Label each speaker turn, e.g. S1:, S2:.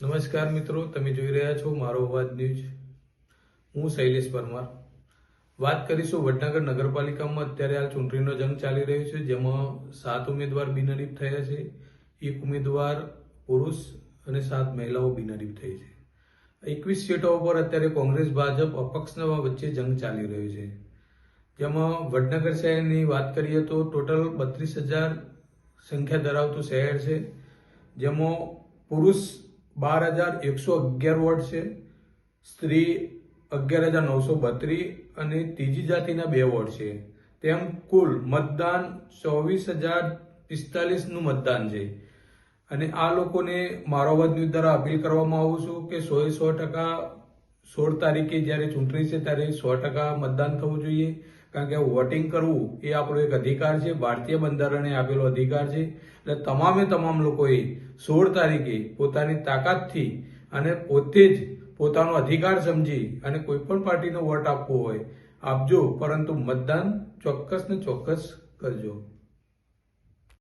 S1: નમસ્કાર મિત્રો, તમે જોઈ રહ્યા છો મારો અવાજ ન્યૂઝ. હું શૈલેષ પરમાર. વાત કરીશું વડનગર નગરપાલિકામાં. અત્યારે હાલ ચૂંટણીનો જંગ ચાલી રહ્યો છે, જેમાં સાત ઉમેદવાર બિનહરીફ થયા છે. એક ઉમેદવાર પુરુષ અને સાત મહિલાઓ બિનહરીફ થઈ છે. એકવીસ સીટો ઉપર અત્યારે કોંગ્રેસ, ભાજપ અપક્ષના વચ્ચે જંગ ચાલી રહ્યો છે. જેમાં વડનગર શહેરની વાત કરીએ તો ટોટલ બત્રીસ હજાર સંખ્યા ધરાવતું શહેર છે, જેમાં પુરુષ બાર હજાર એકસો અગિયાર વોર્ડ છે. સ્ત્રી અગિયાર હજાર નવસો બત્રીસ અને ત્રીજી જાતિના બે વોર્ડ છે. તેમ કુલ મતદાન ચોવીસ હજાર પિસ્તાલીસનું મતદાન છે. અને આ લોકોને મારો અવાજ દ્વારા અપીલ કરવામાં આવું છું કે સો એ સો ટકા સોળ તારીખે જ્યારે ચૂંટણી છે ત્યારે સો ટકા મતદાન થવું જોઈએ. કારણ કે વોટિંગ કરવું એ આપણો એક અધિકાર છે, ભારતીય બંધારણે આપેલો અધિકાર છે. એટલે તમામે તમામ લોકોએ સોળ તારીખે પોતાની તાકાતથી અને પોતે જ પોતાનો અધિકાર સમજી અને કોઈ પણ પાર્ટીનો વોટ આપવો હોય, આપજો. પરંતુ મતદાન ચોક્કસ ને ચોક્કસ કરજો.